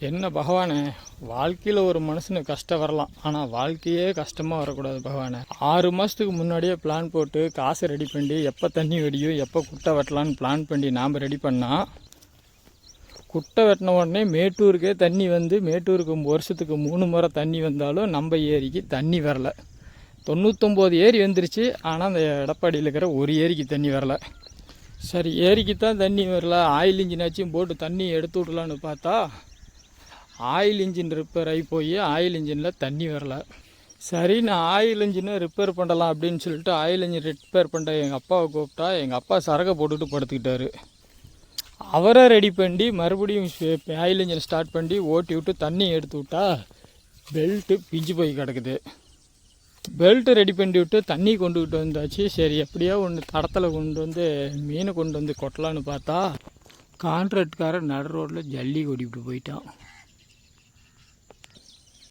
என்ன பகவானே? வாழ்க்கையில் ஒரு மனுஷனுக்கு கஷ்டம் வரலாம். ஆனால் வாழ்க்கையே கஷ்டமாக வரக்கூடாது பகவானே. ஆறு மாதத்துக்கு முன்னாடியே பிளான் போட்டு காசை ரெடி பண்ணி எப்போ தண்ணி வெடியும் எப்போ குட்டை வெட்டலான்னு பிளான் பண்ணி நாம் ரெடி பண்ணால் குட்டை வெட்டின உடனே மேட்டூருக்கே தண்ணி வந்து மேட்டூருக்கு வருஷத்துக்கு மூணு முறை தண்ணி வந்தாலும் நம்ம ஏரிக்கு தண்ணி வரல. தொண்ணூத்தொம்பது ஏரி வந்துருச்சு. ஆனால் அந்த எடப்பாடியில் இருக்கிற ஒரு ஏரிக்கு தண்ணி வரல. சரி ஏரிக்கு தான் தண்ணி வரல. ஆயில் இன்ஜினாச்சும் போட்டு தண்ணி எடுத்து விடலான்னு பார்த்தா ஆயில் இன்ஜின் ரிப்பேர் ஆகி போய் ஆயில் இன்ஜினில் தண்ணி வரல. சரி நான் ஆயில் இன்ஜினை ரிப்பேர் பண்ணலாம் அப்படின்னு சொல்லிட்டு ஆயில் இன்ஜின் ரிப்பேர் பண்ணுற எங்கள் அப்பாவை கூப்பிட்டா எங்கள் அப்பா சரகை போட்டுட்டு படுத்துக்கிட்டாரு. அவரை ரெடி பண்ணி மறுபடியும் ஆயில் இன்ஜின் ஸ்டார்ட் பண்ணி ஓட்டி விட்டு தண்ணி எடுத்து விட்டா பெல்ட்டு பிஞ்சு போய் கிடக்குது. பெல்ட்டு ரெடி பண்ணி விட்டு தண்ணி கொண்டுக்கிட்டு வந்தாச்சு. சரி எப்படியோ ஒன்று தடத்தில் கொண்டு வந்து மீனை கொண்டு வந்து கொட்டலான்னு பார்த்தா கான்ட்ராக்ட்காரன் நடு ரோட்டில் ஜல்லி ஓடிவிட்டு போயிட்டான்.